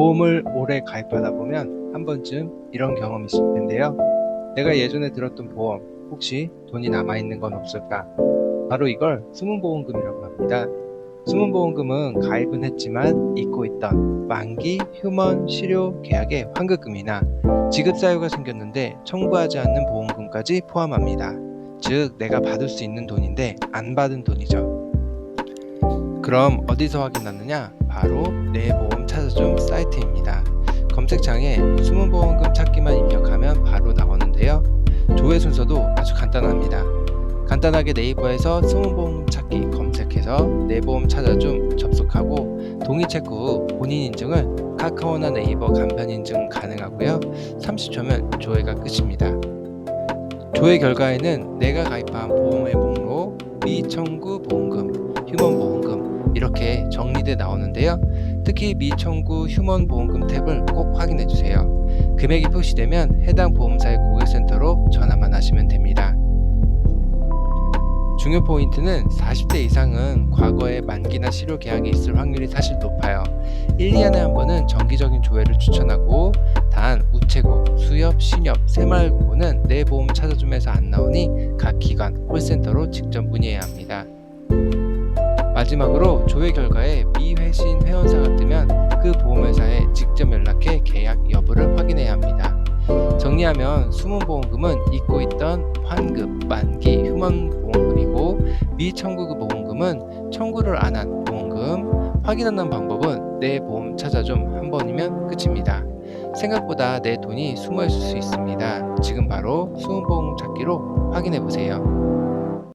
보험을 오래 가입하다 보면 한 번쯤 이런 경험이 있을 텐데요. 내가 예전에 들었던 보험, 혹시 돈이 남아있는 건 없을까? 바로 이걸 숨은 보험금이라고 합니다. 숨은 보험금은 가입은 했지만 잊고 있던 만기 휴먼 치료 계약의 환급금이나 지급 사유가 생겼는데 청구하지 않는 보험금까지 포함합니다. 즉, 내가 받을 수 있는 돈인데 안 받은 돈이죠. 그럼 어디서 확인하느냐? 바로 내 보험 찾아줌 사이트입니다. 검색창에 숨은 보험금 찾기만 입력하면 바로 나오는데요. 조회 순서도 아주 간단합니다. 간단하게 네이버에서 숨은 보험금 찾기 검색해서 내 보험 찾아줌 접속하고 동의 체크 후 본인 인증을 카카오나 네이버 간편 인증 가능하고요. 30초면 조회가 끝입니다. 조회 결과에는 내가 가입한 보험의 목록, 미청구 보험금, 휴먼 보험금 이렇게 정리돼 나오는데요. 특히 미청구 휴먼 보험금 탭을 꼭 확인해 주세요. 금액이 표시되면 해당 보험사의 고객센터로 전화만 하시면 됩니다. 중요 포인트는 40대 이상은 과거에 만기나 치료 계약이 있을 확률이 사실 높아요. 1, 2년에 한 번은 정기적인 조회를 추천하고 단 우체국, 수협, 신협, 새마을고는 내 보험 찾아줌에서 안 나오니 각 기관, 콜센터로 직접 문의해야 합니다. 마지막으로 조회 결과에 미회신 회원사가 뜨면 그 보험회사에 직접 연락해 계약 여부를 확인해야 합니다. 정리하면 숨은 보험금은 잊고 있던 환급, 만기, 휴먼 보험금이고 미청구 보험금은 청구를 안 한 보험금, 확인하는 방법은 내 보험 찾아 좀 한 번이면 끝입니다. 생각보다 내 돈이 숨어 있을 수 있습니다. 지금 바로 숨은 보험 찾기로 확인해 보세요.